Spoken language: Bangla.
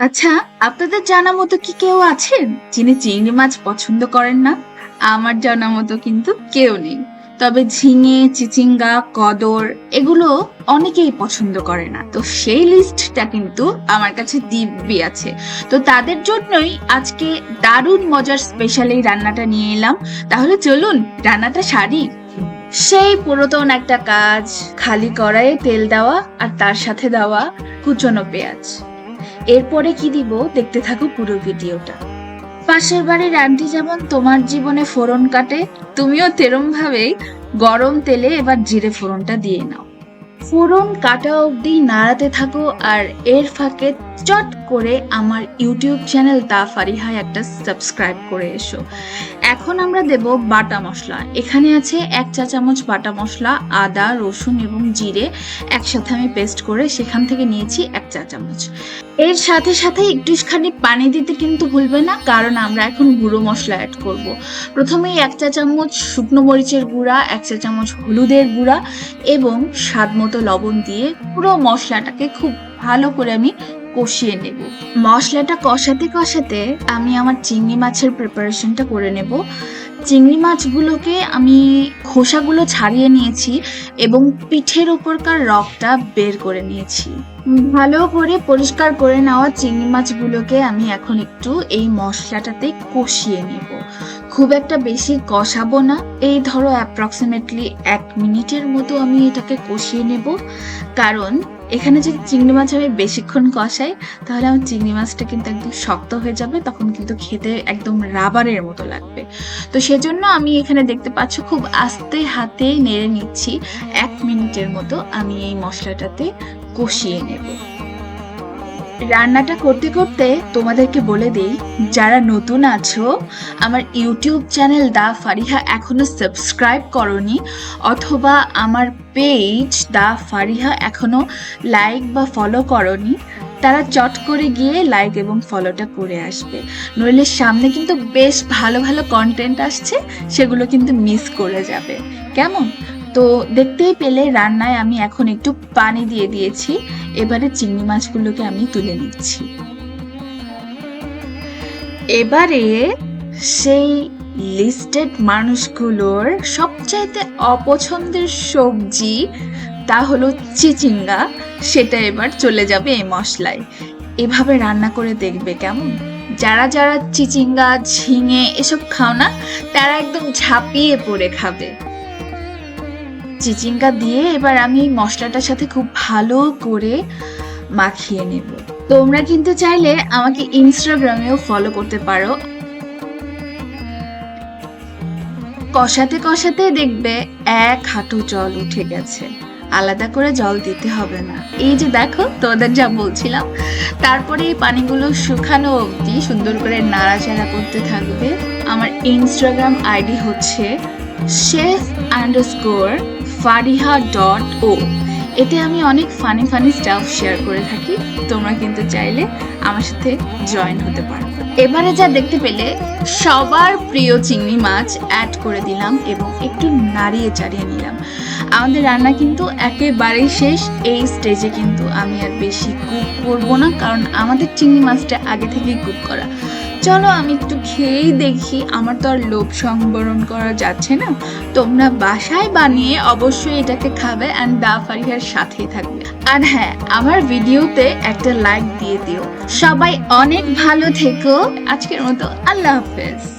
আচ্ছা আপনাদের জানা মতো কি কেউ আছেন যিনি চিংড়ি মাছ পছন্দ করেন না? আমার জানা মতো কিন্তু কেউ নেই। তবে ঝিঙে, চিচিঙ্গা, কদর এগুলো অনেকেই পছন্দ করে না। তো সেই লিস্টটা কিন্তু আমার কাছে দিব্যি আছে। তো তাদের জন্যই আজকে দারুণ মজার স্পেশাল এই রান্নাটা নিয়ে এলাম। তাহলে চলুন, রান্নাটা সারি। সেই পুরাতন একটা কাজ, খালি কড়াইয়ে তেল দেওয়া আর তার সাথে দেওয়া কুচনো পেঁয়াজ। এরপরে কি দিব দেখতে থাকো পুরো ভিডিওটা। পাশের বাড়ির আন্টি যেমন তোমার জীবনে ফোড়ন কাটে, তুমিও তেরম ভাবেই গরম তেলে এবার জিরে ফোড়নটা দিয়ে নাও। ফোড়ন কাটা অবধি নাড়াতে থাকো আর এর ফাঁকে চট করে আমার ইউটিউব চ্যানেল দা ফারিহায় একটা সাবস্ক্রাইব করে এসো। এখন আমরা দেব বাটা মশলা। এখানে আছে এক চা চামচ বাটা মশলা, আদা, রসুন এবং জিরে একসাথে আমি পেস্ট করে সেখান থেকে নিয়েছি এক চা চামচ। এর সাথে সাথে একটুখানি পানি দিতে কিন্তু ভুলবে না, কারণ আমরা এখন গুঁড়ো মশলা অ্যাড করব। প্রথমেই এক চা চামচ শুকনো মরিচের গুঁড়া, এক চা চামচ হলুদের গুঁড়া এবং স্বাদ মতো লবণ দিয়ে পুরো মশলাটাকে খুব ভালো করে আমি কষিয়ে নেব। মশলাটা কষাতে কষাতে আমি আমার চিংড়ি মাছের প্রিপারেশনটা করে নেব। চিংড়ি মাছগুলোকে আমি খোসাগুলো ছাড়িয়ে নিয়েছি এবং পিঠের উপরকার রকটা বের করে নিয়েছি। ভালো করে পরিষ্কার করে নেওয়া চিংড়ি মাছগুলোকে আমি এখন একটু এই মশলাটাতে কষিয়ে নেব। খুব একটা বেশি কষাবো না। এই ধরো অ্যাপ্রক্সিমেটলি এক মিনিটের মতো আমি এটাকে কষিয়ে নেব। কারণ এখানে যদি চিংড়ি মাছ আমি বেশিক্ষণ কষাই, তাহলে আমার চিংড়ি মাছটা কিন্তু একদম শক্ত হয়ে যাবে, তখন কিন্তু খেতে একদম রাবারের মতো লাগবে। তো সেজন্য আমি এখানে দেখতে পাচ্ছ খুব আস্তে হাতে নেড়ে নিচ্ছি। এক মিনিটের মতো আমি এই মশলাটাতে কষিয়ে নেব। রান্নাটা করতে করতে তোমাদেরকে বলে দিই, যারা নতুন আছো, আমার ইউটিউব চ্যানেল দা ফারিহা এখনও সাবস্ক্রাইব করনি, অথবা আমার পেজ দা ফারিহা এখনও লাইক বা ফলো করনি, তারা চট করে গিয়ে লাইক এবং ফলোটা করে আসবে। নইলে সামনে কিন্তু বেশ ভালো ভালো কন্টেন্ট আসছে, সেগুলো কিন্তু মিস করে যাবে। কেমন? তো দেখতেই পেলে রান্নায় আমি এখন একটু পানি দিয়ে দিয়েছি। এবারে চিংড়ি মাছগুলোকে আমি তুলে নিচ্ছি। এবারে সেই লিস্টেড মানুষগুলোর সবচাইতে অপছন্দের সবজি তা হলো চিচিঙ্গা। সেটা এবার চলে যাবে এই মশলায়। এভাবে রান্না করে দেখবে কেমন? যারা যারা চিচিঙ্গা, ঝিঙে এসব খাও না, তারা একদম ঝাঁপিয়ে পড়ে খাবে। চিচিঙ্গা দিয়ে এবার আমি এই মশলাটার সাথে খুব ভালো করে মাখিয়ে নেব। তোমরা কিন্তু চাইলে আমাকে ইনস্টাগ্রামেও ফলো করতে পারো। কষাতে কষাতে দেখবে এক হাঁটু জল উঠে গেছে। আলাদা করে জল দিতে হবে না। এই যে দেখো তোদের যা বলছিলাম। তারপরে এই পানিগুলো শুকানো অবধি সুন্দর করে নাড়াচাড়া করতে থাকবে। আমার ইনস্টাগ্রাম আইডি হচ্ছে chef underscore Fariha dot O. এতে আমি অনেক ফানি ফানি স্টাফ শেয়ার করে থাকি। তোমরা কিন্তু চাইলে আমার সাথে জয়েন হতে পারো। এবারে যা দেখতে পেলে, সবার প্রিয় চিংড়ি মাছ অ্যাড করে দিলাম এবং একটু নাড়িয়ে চাড়িয়ে নিলাম। আমাদের রান্না কিন্তু একেবারেই শেষ। এই স্টেজে কিন্তু আমি আর বেশি কুক করব না, কারণ আমাদের চিংড়ি মাছটা আগে থেকেই কুক করা। চলো আমি একটু খেয়েই দেখি, আমার তো আর লোভ সংবরণ করা যাচ্ছে না। তোমরা বাসায় বানিয়ে অবশ্যই এটাকে খাবে অ্যান্ড দা ফারিহার সাথেই থাকবে। আর হ্যাঁ আমার ভিডিওতে একটা লাইক দিয়ে দিও। সবাই অনেক ভালো থেকো। আজকের মতো আল্লাহ হাফেজ।